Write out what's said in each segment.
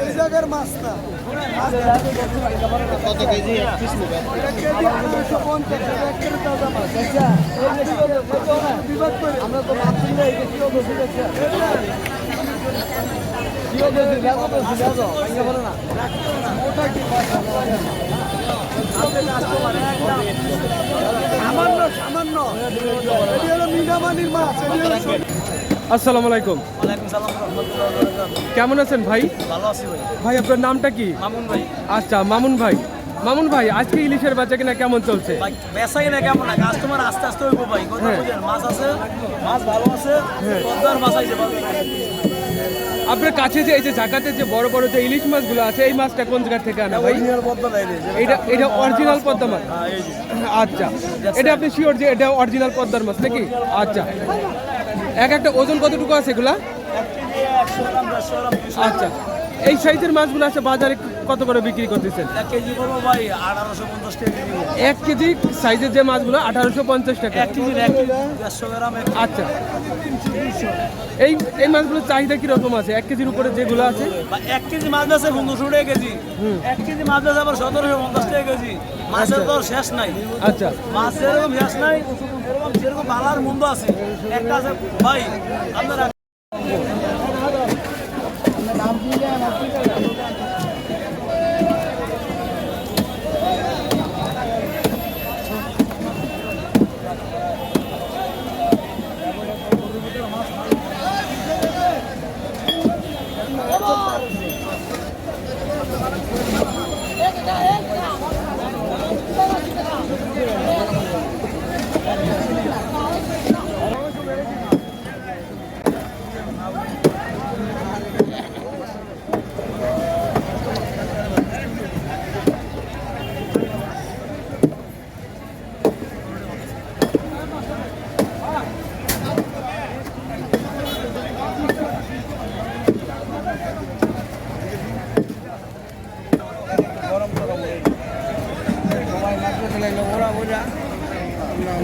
এই জায়গার মাছ না কত কেজি? এটা কেজি আড়াইশো পঞ্চাশ এটা তাজা মাছ। বিবাদ করে আমরা তো মাছ কিনলে এই যে কিলো যাচ্ছে কিলো বেশি দেখো তো দেখো ভাঙতে পারে না। ওটা কি সামান্য সামান্য। এটি হলো মিনামানির মাছ এটি হলো সব- আসসালামু আলাইকুম। কেমন আছেন ভাই? ভালো আছি ভাই। ভাই আপনার নামটা কি? মামুন ভাই। আচ্ছা মামুন ভাই। মামুন ভাই আজকে ইলিশের বেচা কিনা কেমন চলছে? না কেমন না? কাস্টমার আস্তে আস্তে হইব ভাই। কথা হ্যাঁ। বুঝেন মাছ আছে মাছ ভালো আছে পদ্মার মাছ আইছে আপনার কাছে যে এই যে জায়গাতে যে বড় বড় যে ইলিশ মাছগুলো আছে এই মাছটা কোন জায়গা থেকে আনা ভাই? এটা এটা অরিজিনাল পদ্মা মাছ? হ্যাঁ আচ্ছা। এটা আপনি শিওর যে এটা অরিজিনাল পদ্মার মাছ নাকি? আচ্ছা। এক একটা ওজন কতটুকু আছে এগুলা? আচ্ছা। এই সাইজের মাছগুলো আছে বাজারে কত করে বিক্রি করতেছেন? এক কেজি সাইজের যে মাছগুলো আঠারোশো পঞ্চাশ টাকা। আচ্ছা। এই এই মাছগুলোর চাহিদা কীরকম আছে? এক কেজির উপরে যেগুলো আছে? এক কেজি মাছ আছে পনেরোশো টাকা কেজি। এক কেজি মাছ আছে আবার সতেরোশো পঞ্চাশ টাকা কেজি। মাছের তো আর শেষ নাই। আচ্ছা। মাছের এরকম শেষ নাই এরকম যেরকম বালার মন্দ আছে। একটা আছে ভাই আপনারা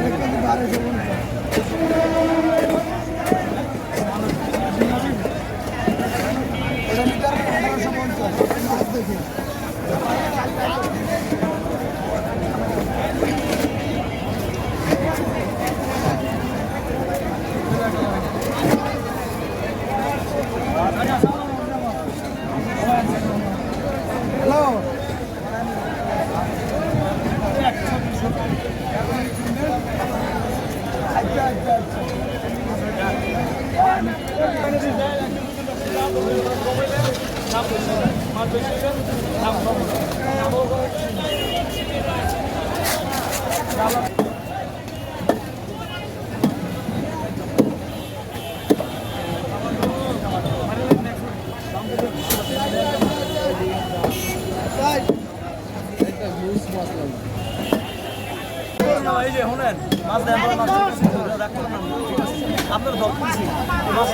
এটা মিটার আঠারোশো পঞ্চাশ মাছ দেখে হ্যালো এই যে শুনেন মাছ দেন মাছ ঠিক আছে? আপনার ধর করছি। মাছ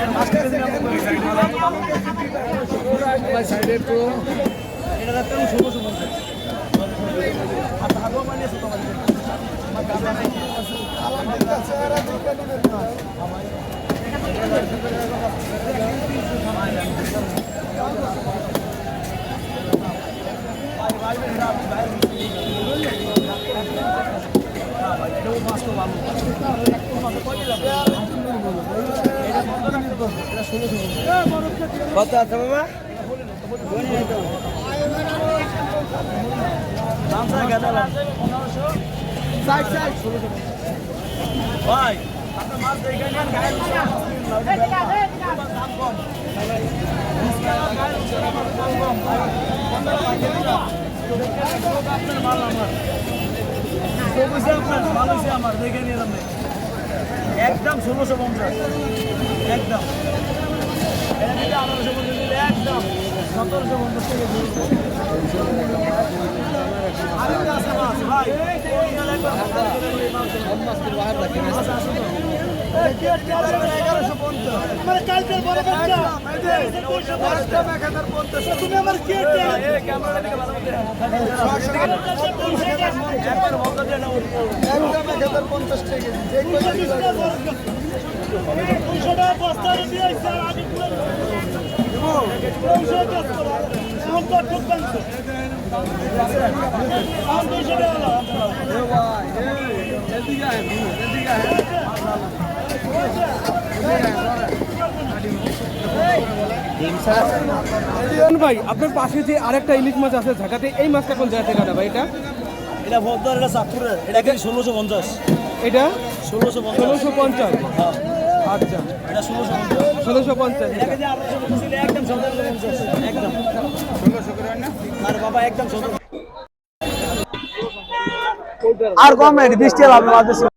কত আছে সাইড ভাই আপনার মাছ দেখে নেন গায়ে দাম কম দাম আমার, দেখে নিলাম একদম ষোলোশো পঞ্চাশ। একদম। আঠারোশো পঞ্চাশ একদম। সতেরোশো পঞ্চাশ থেকে ভাই পঞ্চাশ টাকা দুইশো টাকা বস্তা দিয়ে স্যার আগে দুইশো টাকা ঠিক পাঁচশো এখন দুইশো টাকা দাও। ভাই আপনার পাশে যে আরেকটা ইলিশ মাছ আছে ঝাঁকাতে এই মাছটা কোন জায়গা থেকে আনা ভাই এটা? এটা ভদ্র এটা চাঁদপুরের এটা কিন্তু ষোলোশো পঞ্চাশ? এটা? ষোলোশো পঞ্চাশ। ষোলোশো পঞ্চাশ? হ্যাঁ। আচ্ছা। এটা ষোলোশো পঞ্চাশ। ষোলোশো পঞ্চাশ। পঞ্চাশ একদম সতেরোশো পঞ্চাশ। একদম। আর বাবা একদম সতেরো আর কম বৃষ্টি হবে